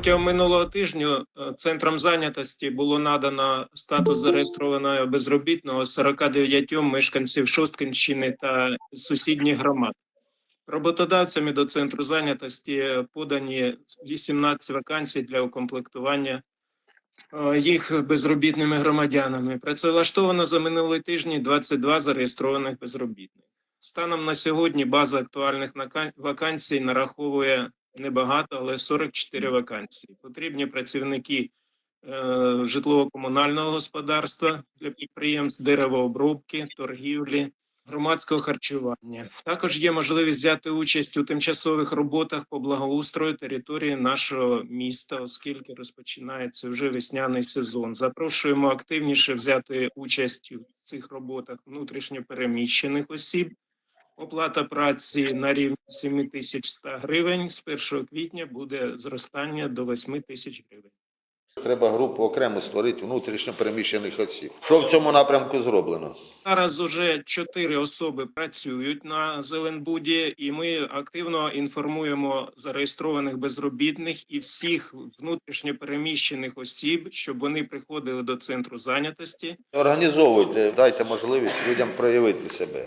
Протягом минулого тижня е, центрам зайнятості було надано статус зареєстрованого безробітного 49 мешканців Шосткинщини та сусідніх громад. Роботодавцями до центру зайнятості подані 18 вакансій для укомплектування е, їх безробітними громадянами. Працевлаштовано за минулий тиждень 22 зареєстрованих безробітних. Станом на сьогодні база актуальних вакансій нараховує небагато, але 44 вакансії. Потрібні працівники е, житлово-комунального господарства для підприємств деревообробки, торгівлі, громадського харчування. Також є можливість взяти участь у тимчасових роботах по благоустрою території нашого міста, оскільки розпочинається вже весняний сезон. Запрошуємо активніше взяти участь у цих роботах внутрішньопереміщених осіб. Оплата праці на рівні 7100 гривень. З 1 квітня буде зростання до 8 тисяч гривень. Треба групу окремо створити внутрішньо переміщених осіб. Що в цьому напрямку зроблено? Зараз уже чотири особи працюють на Зеленбуді, і ми активно інформуємо зареєстрованих безробітних і всіх внутрішньо переміщених осіб, щоб вони приходили до центру зайнятості. Організовуйте, дайте можливість людям проявити себе.